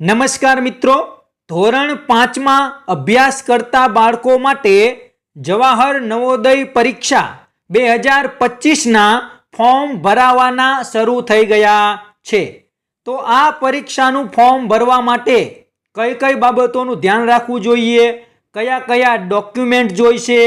નમસ્કાર મિત્રો. ધોરણ પાંચમાં અભ્યાસ કરતા બાળકો માટે જવાહર નવોદય પરીક્ષા બે હજાર પચીસના ફોર્મ ભરાવાના શરૂ થઈ ગયા છે. તો આ પરીક્ષાનું ફોર્મ ભરવા માટે કઈ કઈ બાબતોનું ધ્યાન રાખવું જોઈએ? કયા કયા ડોક્યુમેન્ટ જોઈશે?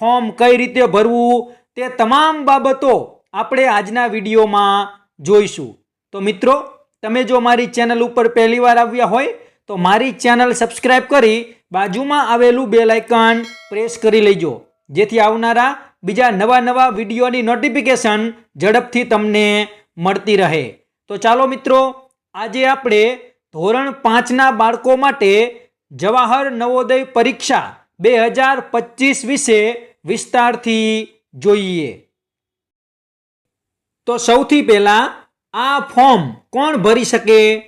ફોર્મ કઈ રીતે ભરવું? તે તમામ બાબતો આપણે આજના વિડીયોમાં જોઈશું. તો મિત્રો તમે જો મારી ચેનલ ઉપર પહેલીવાર આવ્યા હોય, તો મારી ચેનલ સબસ્ક્રાઇબ કરી બાજુમાં આવેલું બેલ આઇકન પ્રેસ કરી લેજો. જેથી આવનારા બીજા નવા નવા વિડીયોની નોટિફિકેશન ઝડપથી તમને મળતી રહે. તો ચાલો મિત્રો, આજે આપણે ધોરણ પાંચના બાળકો માટે જવાહર નવોદય પરીક્ષા બે હજાર પચીસ વિશે વિસ્તારથી જોઈએ. તો સૌથી પહેલા આ ફોર્મ કોણ ભરી શકે?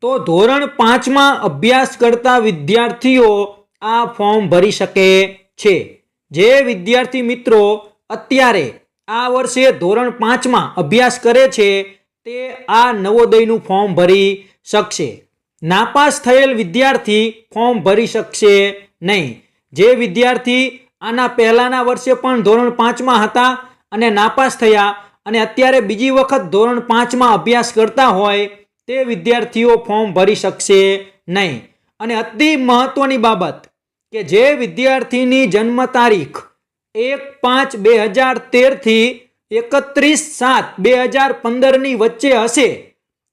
તો ધોરણ પાંચમાં અભ્યાસ કરતા વિદ્યાર્થીઓ આ ફોર્મ ભરી શકે છે. જે વિદ્યાર્થી મિત્રો અત્યારે આ વર્ષે ધોરણ પાંચમાં અભ્યાસ કરે છે, તે આ નવોદયનું ફોર્મ ભરી શકશે. નાપાસ થયેલ વિદ્યાર્થી ફોર્મ ભરી શકશે નહીં. જે વિદ્યાર્થી આના પહેલાંના વર્ષે પણ ધોરણ પાંચમાં હતા અને નાપાસ થયા અને અત્યારે બીજી વખત ધોરણ પાંચમાં અભ્યાસ કરતા હોય તે વિદ્યાર્થીઓ ફોર્મ ભરી શકશે નહીં. અને અતિ મહત્વની બાબત કે જે વિદ્યાર્થીની જન્મ તારીખ એક પાંચ બે હજાર તેરથી એકત્રીસ સાત બે હજાર પંદરની વચ્ચે હશે,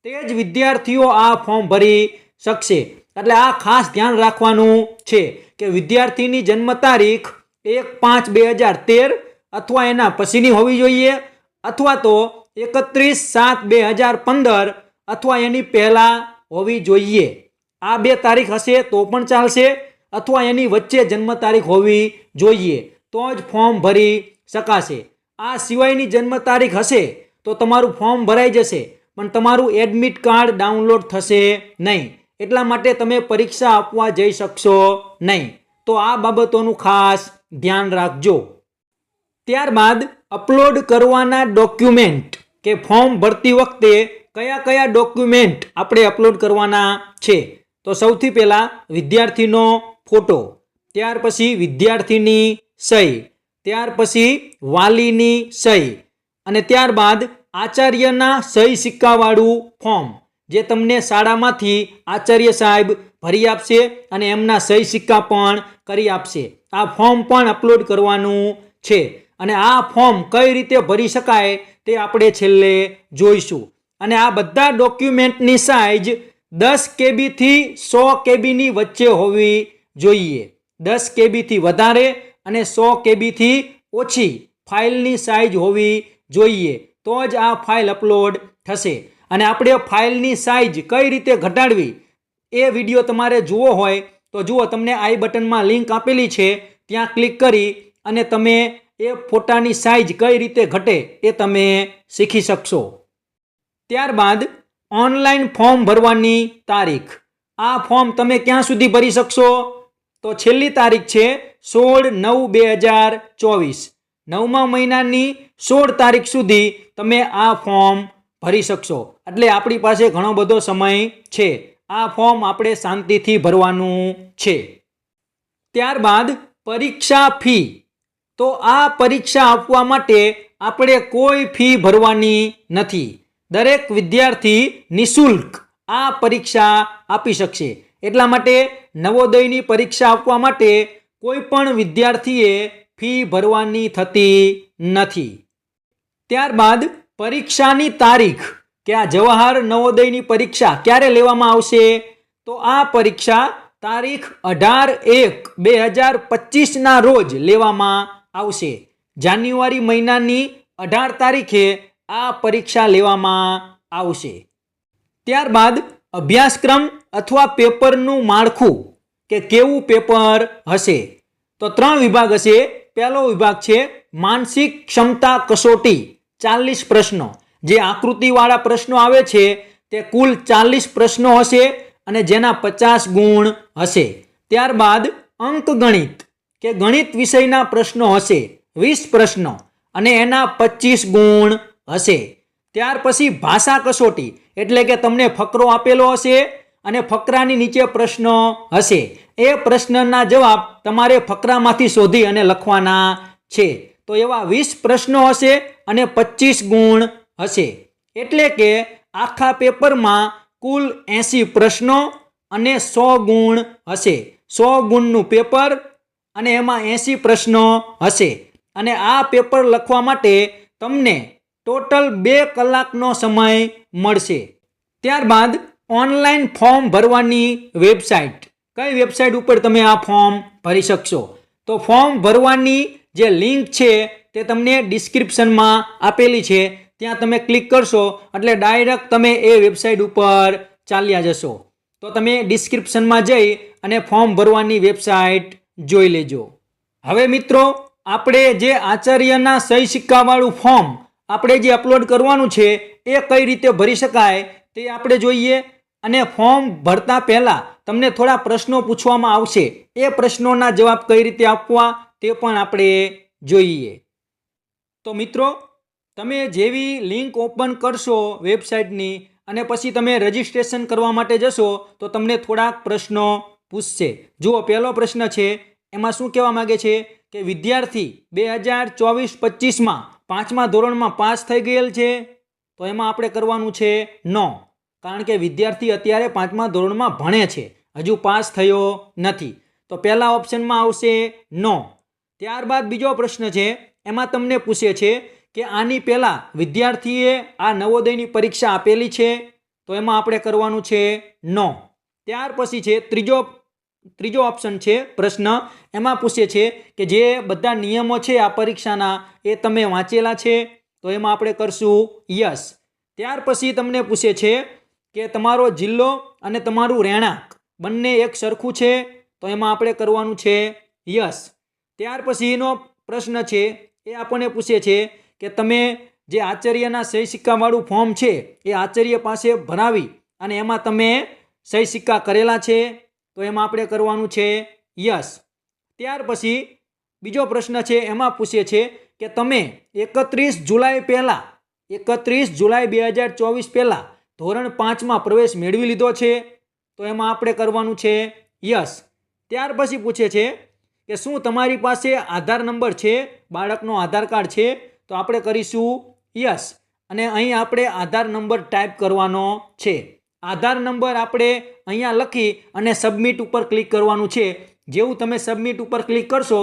તે જ વિદ્યાર્થીઓ આ ફોર્મ ભરી શકશે. એટલે આ ખાસ ધ્યાન રાખવાનું છે કે વિદ્યાર્થીની જન્મ તારીખ એક પાંચ બે હજાર તેર અથવા એના પછીની હોવી જોઈએ. અથવા તો એકત્રીસ સાત બે હજાર પંદર અથવા એની પહેલાં હોવી જોઈએ. આ બે તારીખ હશે તો પણ ચાલશે અથવા એની વચ્ચે જન્મ તારીખ હોવી જોઈએ. તો જ ફોર્મ ભરી શકાશે. આ સિવાયની જન્મ તારીખ હશે તો તમારું ફોર્મ ભરાઈ જશે, પણ તમારું એડમિટ કાર્ડ ડાઉનલોડ થશે નહીં. એટલા માટે તમે પરીક્ષા આપવા જઈ શકશો નહીં. તો આ બાબતોનું ખાસ ધ્યાન રાખજો. ત્યારબાદ અપલોડ કરવાના ડોક્યુમેન્ટ કે ફોર્મ ભરતી વખતે કયા કયા ડોક્યુમેન્ટ આપણે અપલોડ કરવાના છે? તો સૌથી પહેલાં વિદ્યાર્થીનો ફોટો, ત્યાર પછી વિદ્યાર્થીની સહી, ત્યાર પછી વાલીની સહી અને ત્યારબાદ આચાર્યના સહી સિક્કાવાળું ફોર્મ, જે તમને શાળામાંથી આચાર્ય સાહેબ ભરી આપશે અને એમના સહી સિક્કા પણ કરી આપશે. આ ફોર્મ પણ અપલોડ કરવાનું છે. અને આ ફોર્મ કઈ રીતે ભરી શકાય તે આપણે છેલ્લે જોઈશું. અને આ બધા ડોક્યુમેન્ટની સાઇઝ દસ કેબીથી સો કેબીની વચ્ચે હોવી જોઈએ. દસ કેબીથી વધારે અને સો કેબીથી ઓછી ફાઇલની સાઇઝ હોવી જોઈએ. તો જ આ ફાઇલ અપલોડ થશે. અને આપણે ફાઇલની સાઇઝ કઈ રીતે ઘટાડવી એ વીડિયો તમારે જુઓ હોય તો જુઓ, તમને આઈ બટનમાં લિંક આપેલી છે. ત્યાં ક્લિક કરી અને તમે એ ફોટાની સાઇઝ કઈ રીતે ઘટે એ તમે શીખી શકશો. ત્યારબાદ ઓનલાઈન ફોર્મ ભરવાની તારીખ. આ ફોર્મ તમે ક્યાં સુધી ભરી શકશો? તો છેલ્લી તારીખ છે સોળ નવ બે હજાર ચોવીસ. નવમા મહિનાની સોળ તારીખ સુધી તમે આ ફોર્મ ભરી શકશો. એટલે આપણી પાસે ઘણો બધો સમય છે. આ ફોર્મ આપણે શાંતિથી ભરવાનું છે. ત્યારબાદ પરીક્ષા ફી તો આ પરીક્ષા આપવા માટે આપણે કોઈ ફી ભરવાની નથી. દરેક વિદ્યાર્થી નિશુલ્ક આ પરીક્ષા આપી શકશે. એટલા માટે નવોદયની પરીક્ષા આપવા માટે કોઈ પણ વિદ્યાર્થીએ ફી ભરવાની થતી નથી. ત્યારબાદ પરીક્ષાની તારીખ. કે આ જવાહર નવોદયની પરીક્ષા ક્યારે લેવામાં આવશે? તો આ પરીક્ષા તારીખ અઢાર એક બે હજાર પચીસના રોજ લેવામાં આવશે. જાન્યુઆરી મહિનાની અઢાર તારીખે આ પરીક્ષા લેવામાં આવશે. ત્યારબાદ અભ્યાસક્રમ અથવા પેપરનું માળખું કે કેવું પેપર હશે? તો ત્રણ વિભાગ હશે. પહેલો વિભાગ છે માનસિક ક્ષમતા કસોટી, ચાલીસ પ્રશ્નો. જે આકૃતિવાળા પ્રશ્નો આવે છે તે કુલ ચાલીસ પ્રશ્નો હશે અને જેના પચાસ ગુણ હશે. ત્યારબાદ અંકગણિત. કે ગણિત વિષયના પ્રશ્નો હશે, વીસ પ્રશ્નો, અને એના પચીસ ગુણ હશે. ત્યાર પછી ભાષા કસોટી, એટલે કે તમને ફકરો આપેલો હશે અને ફકરાની નીચે પ્રશ્ન હશે. એ પ્રશ્નના જવાબ તમારે ફકરામાંથી શોધી અને લખવાના છે. તો એવા વીસ પ્રશ્નો હશે અને પચીસ ગુણ હશે. એટલે કે આખા પેપરમાં કુલ એંસી પ્રશ્નો અને સો ગુણ હશે. સો ગુણનું પેપર અને એમાં એંસી પ્રશ્નો હશે. અને આ પેપર લખવા માટે તમને ટોટલ બે કલાકનો સમય મળશે. ત્યારબાદ ઓનલાઈન ફોર્મ ભરવાની વેબસાઇટ. કઈ વેબસાઇટ ઉપર તમે આ ફોર્મ ભરી શકશો? તો ફોર્મ ભરવાની જે લિંક છે તે તમને ડિસ્ક્રિપ્શનમાં આપેલી છે. ત્યાં તમે ક્લિક કરશો એટલે ડાયરેક્ટ તમે એ વેબસાઇટ ઉપર ચાલ્યા જશો. તો તમે ડિસ્ક્રિપ્શનમાં જઈ અને ફોર્મ ભરવાની વેબસાઇટ જોઈ લેજો. હવે મિત્રો, આપણે જે આચાર્યના સહી સિક્કાવાળું ફોર્મ આપણે જે અપલોડ કરવાનું છે, એ કઈ રીતે ભરી શકાય તે આપણે જોઈએ. અને ફોર્મ ભરતા પહેલાં તમને થોડા પ્રશ્નો પૂછવામાં આવશે. એ પ્રશ્નોના જવાબ કઈ રીતે આપવા તે પણ આપણે જોઈએ. તો મિત્રો, તમે જેવી લિંક ઓપન કરશો વેબસાઇટની અને પછી તમે રજિસ્ટ્રેશન કરવા માટે જશો, તો તમને થોડાક પ્રશ્નો પૂછશે. જુઓ, પહેલો પ્રશ્ન છે, એમાં શું કહેવા માગે છે કે વિદ્યાર્થી બે હજાર ચોવીસ પચીસમાં પાંચમા ધોરણમાં પાસ થઈ ગયેલ છે? તો એમાં આપણે કરવાનું છે નો, કારણ કે વિદ્યાર્થી અત્યારે પાંચમા ધોરણમાં ભણે છે. હજુ પાસ થયો નથી. તો પહેલા ઓપ્શનમાં આવશે નો. ત્યારબાદ બીજો પ્રશ્ન છે, એમાં તમને પૂછે છે કે આની પહેલાં વિદ્યાર્થીએ આ નવોદયની પરીક્ષા આપેલી છે? તો એમાં આપણે કરવાનું છે નો. ત્યાર પછી છે, ત્રીજો ત્રીજો ઓપ્શન છે પ્રશ્ન. એમાં પૂછે છે કે જે બધા નિયમો છે આ પરીક્ષાના, એ તમે વાંચેલા છે? તો એમાં આપણે કરશું યસ. ત્યાર પછી તમને પૂછે છે કે તમારો જિલ્લો અને તમારું રહેણાંક, બંને એક સરખું છે? તો એમાં આપણે કરવાનું છે યસ. ત્યાર પછીનો પ્રશ્ન છે, એ આપણને પૂછે છે કે તમે જે આચાર્યના સહી સિક્કાવાળું ફોર્મ છે, એ આચાર્ય પાસે ભરાવી અને એમાં તમે સહી સિક્કા કરેલા છે? તો એમાં આપણે કરવાનું છે યસ. ત્યાર પછી બીજો પ્રશ્ન છે, એમાં પૂછે છે કે તમે એકત્રીસ જુલાઈ પહેલાં, એકત્રીસ જુલાઈ બે હજાર ચોવીસ પહેલાં ધોરણ પાંચમાં પ્રવેશ મેળવી લીધો છે? તો એમાં આપણે કરવાનું છે યસ. ત્યાર પછી પૂછે છે કે શું તમારી પાસે આધાર નંબર છે? બાળકનો આધાર કાર્ડ છે? તો આપણે કરીશું યસ. અને અહીં આપણે આધાર નંબર ટાઈપ કરવાનો છે. આધાર નંબર આપણે અહીંયા લખી અને સબમિટ ઉપર ક્લિક કરવાનું છે. જેવું તમે સબમિટ ઉપર ક્લિક કરશો,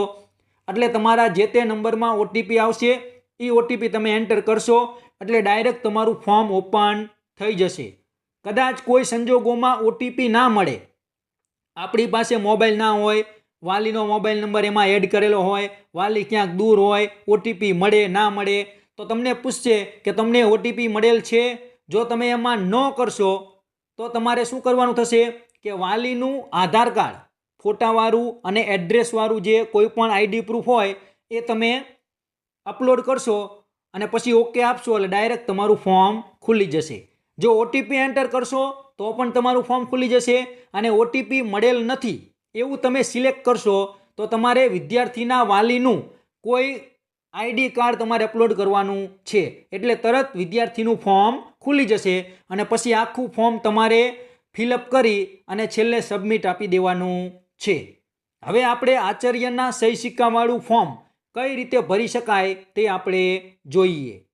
એટલે તમારા જે તે નંબરમાં ઓટીપી આવશે એ ઓટીપી તમે એન્ટર કરશો, એટલે ડાયરેક્ટ તમારું ફોર્મ ઓપન થઈ જશે. કદાચ કોઈ સંજોગોમાં ઓટીપી ના મળે. આપણી પાસે મોબાઈલ ના હોય, વાલીનો મોબાઈલ નંબર એમાં એડ કરેલો હોય, વાલી ક્યાંક દૂર હોય ઓટીપી મળે, ના મળે, તો તમને પૂછશે કે તમને ઓટીપી મળેલ છે? જો તમે એમાં ન કરશો તો તમારે શું કરવાનું થશે કે વાલીનું આધાર કાર્ડ, ફોટાવાળું અને એડ્રેસવાળું જે કોઈ પણ આઈડી પ્રૂફ હોય એ તમે અપલોડ કરશો અને પછી ઓકે આપશો એટલે ડાયરેક્ટ તમારું ફોર્મ ખુલી જશે. જો ઓટીપી એન્ટર કરશો તો પણ તમારું ફોર્મ ખુલી જશે અને ઓટીપી મળેલ નથી. એવું તમે સિલેક્ટ કરશો તો તમારે વિદ્યાર્થીના વાલીનું કોઈ આઈડી કાર્ડ તમારે અપલોડ કરવાનું છે. એટલે તરત વિદ્યાર્થીનું ફોર્મ ખુલી જશે અને પછી આખું ફોર્મ તમારે ફિલઅપ કરી અને છેલ્લે સબમિટ આપી દેવાનું છે. હવે આપણે આચાર્યના સહી સિક્કાવાળું ફોર્મ કઈ રીતે ભરી શકાય તે આપણે જોઈએ.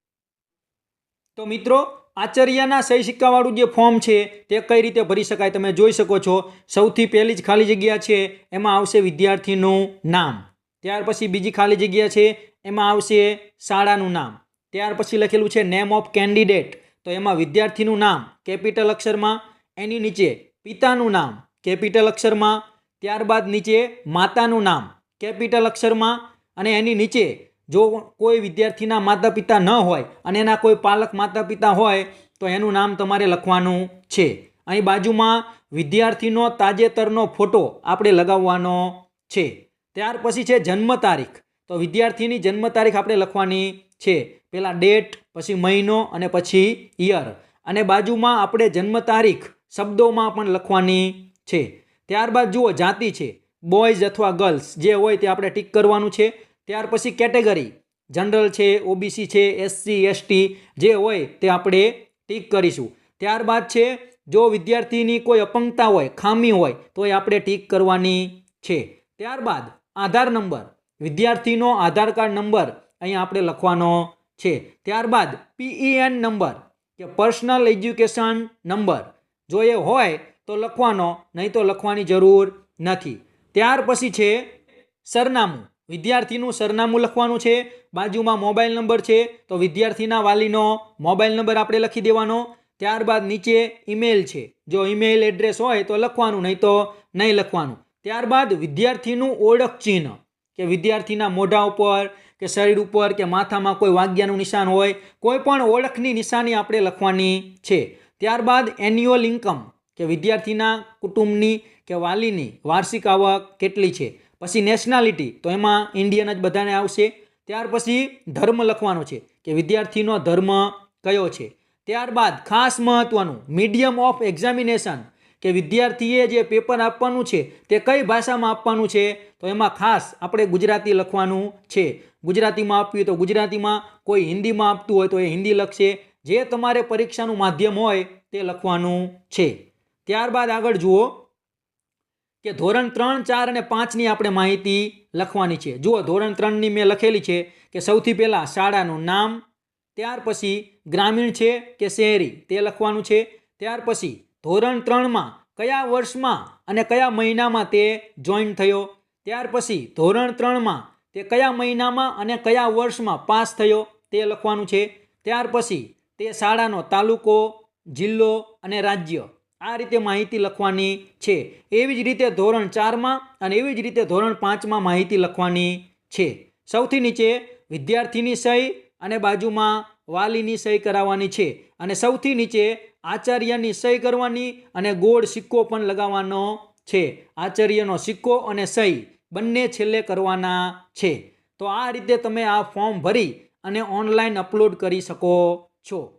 તો મિત્રો, આચાર્યના સહી સિક્કાવાળું જે ફોર્મ છે તે કઈ રીતે ભરી શકાય તમે જોઈ શકો છો. સૌથી પહેલી જ ખાલી જગ્યા છે, એમાં આવશે વિદ્યાર્થીનું નામ. ત્યાર પછી બીજી ખાલી જગ્યા છે એમાં આવશે શાળાનું નામ. ત્યાર પછી લખેલું છે નેમ ઓફ કેન્ડિડેટ તો એમાં વિદ્યાર્થીનું નામ કેપિટલ અક્ષરમાં, એની નીચે પિતાનું નામ કેપિટલ અક્ષરમાં, ત્યારબાદ નીચે માતાનું નામ કેપિટલ અક્ષરમાં, અને એની નીચે જો કોઈ વિદ્યાર્થીના માતા પિતા ન હોય અને એના કોઈ પાલક માતા પિતા હોય, તો એનું નામ તમારે લખવાનું છે. અહીં બાજુમાં વિદ્યાર્થીનો તાજેતરનો ફોટો આપણે લગાવવાનો છે. ત્યાર પછી છે જન્મ તારીખ. તો વિદ્યાર્થીની જન્મ તારીખ આપણે લખવાની છે. પહેલાં ડેટ પછી મહિનો અને પછી યર અને બાજુમાં આપણે જન્મ તારીખ શબ્દોમાં પણ લખવાની છે. ત્યારબાદ જુઓ, જાતિ છે. બોયઝ અથવા ગર્લ્સ જે હોય તે આપણે ટીક કરવાનું છે. ત્યાર પછી કેટેગરી જનરલ છે ઓબીસી છે એસસી એસટી જે હોય તે આપણે ટીક કરીશું. ત્યારબાદ છે, જો વિદ્યાર્થીની કોઈ અપંગતા હોય, ખામી હોય, તો એ આપણે ટીક કરવાની છે. ત્યારબાદ આધાર નંબર. વિદ્યાર્થીનો આધાર કાર્ડ નંબર અહીંયા આપણે લખવાનો છે. ત્યારબાદ પીઈએન નંબર કે પર્સનલ એજ્યુકેશન નંબર જો એ હોય તો લખવાનો, નહીં તો લખવાની જરૂર નથી. ત્યાર પછી છે સરનામું. વિદ્યાર્થીનું સરનામું લખવાનું છે. બાજુમાં મોબાઈલ નંબર છે તો વિદ્યાર્થીના વાલીનો મોબાઈલ નંબર આપણે લખી દેવાનો. ત્યારબાદ નીચે ઈમેલ છે. જો ઈમેલ એડ્રેસ હોય તો લખવાનું, નહીં તો નહીં લખવાનું. ત્યારબાદ વિદ્યાર્થીનું ઓળખ ચિહ્ન. કે વિદ્યાર્થીના મોઢા ઉપર, કે શરીર ઉપર, કે માથામાં કોઈ વાગ્યાનું નિશાન હોય, કોઈ પણ ઓળખની નિશાની આપણે લખવાની છે. ત્યારબાદ એન્યુઅલ ઇન્કમ કે વિદ્યાર્થીના કુટુંબની, કે વાલીની વાર્ષિક આવક કેટલી છે? પછી નેશનાલિટી તો એમાં ઇન્ડિયન જ બધાને આવશે. ત્યાર પછી ધર્મ લખવાનો છે, કે વિદ્યાર્થીનો ધર્મ કયો છે? ત્યારબાદ ખાસ મહત્ત્વનું મીડિયમ ઓફ એક્ઝામિનેશન કે વિદ્યાર્થીએ જે પેપર આપવાનું છે તે કઈ ભાષામાં આપવાનું છે? તો એમાં ખાસ આપણે ગુજરાતી લખવાનું છે. ગુજરાતીમાં આપવી તો ગુજરાતીમાં, કોઈ હિન્દીમાં આપતું હોય તો એ હિન્દી લખશે. જે તમારે પરીક્ષાનું માધ્યમ હોય તે લખવાનું છે. ત્યારબાદ આગળ જુઓ કે ધોરણ ત્રણ, ચાર અને પાંચની આપણે માહિતી લખવાની છે. જુઓ, ધોરણ ત્રણની મેં લખેલી છે કે સૌથી પહેલાં શાળાનું નામ, ત્યાર પછી ગ્રામીણ છે કે શહેરી તે લખવાનું છે. ત્યાર પછી ધોરણ ત્રણમાં કયા વર્ષમાં અને કયા મહિનામાં તે જોઈન થયો? ત્યાર પછી ધોરણ ત્રણમાં તે કયા મહિનામાં અને કયા વર્ષમાં પાસ થયો? તે લખવાનું છે. ત્યાર પછી તે શાળાનો તાલુકો, જિલ્લો અને રાજ્ય. આ રીતે માહિતી લખવાની છે. એવી જ રીતે ધોરણ ચારમાં અને એવી જ રીતે ધોરણ પાંચમાં માહિતી લખવાની છે. સૌથી નીચે વિદ્યાર્થીની સહી અને બાજુમાં વાલીની સહી કરાવવાની છે અને સૌથી નીચે આચાર્યની સહી કરવાની અને ગોળ સિક્કો પણ લગાવવાનો છે. આચાર્યનો સિક્કો અને સહી બંને છેલ્લે કરવાના છે. તો આ રીતે તમે આ ફોર્મ ભરી અને ઓનલાઈન અપલોડ કરી શકો છો.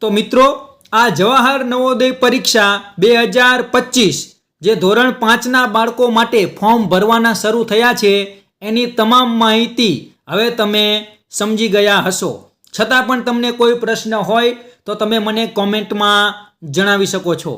તો મિત્રો, આ જવાહર નવોદય પરીક્ષા બે હજાર પચીસ જે ધોરણ પાંચના બાળકો માટે ફોર્મ ભરવાના શરૂ થયા છે, એની તમામ માહિતી હવે તમે સમજી ગયા હશો. છતાં પણ તમને કોઈ પ્રશ્ન હોય તો તમે મને કોમેન્ટમાં જણાવી શકો છો.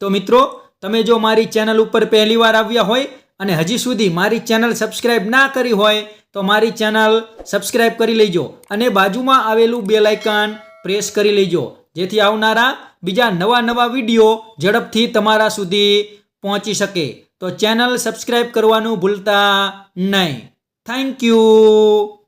તો મિત્રો, તમે જો મારી ચેનલ ઉપર પહેલીવાર આવ્યા હોય અને હજી સુધી મારી ચેનલ સબસ્ક્રાઇબ ના કરી હોય તો મારી ચેનલ સબસ્ક્રાઇબ કરી લેજો અને બાજુમાં આવેલું બેલ આઇકન પ્રેસ કરી લેજો, જેથી આવનારા બીજા નવા નવા વીડિયો ઝડપથી તમારા સુધી પહોંચી શકે. તો ચેનલ સબસ્ક્રાઇબ કરવાનું ભૂલતા નહીં. Thank you.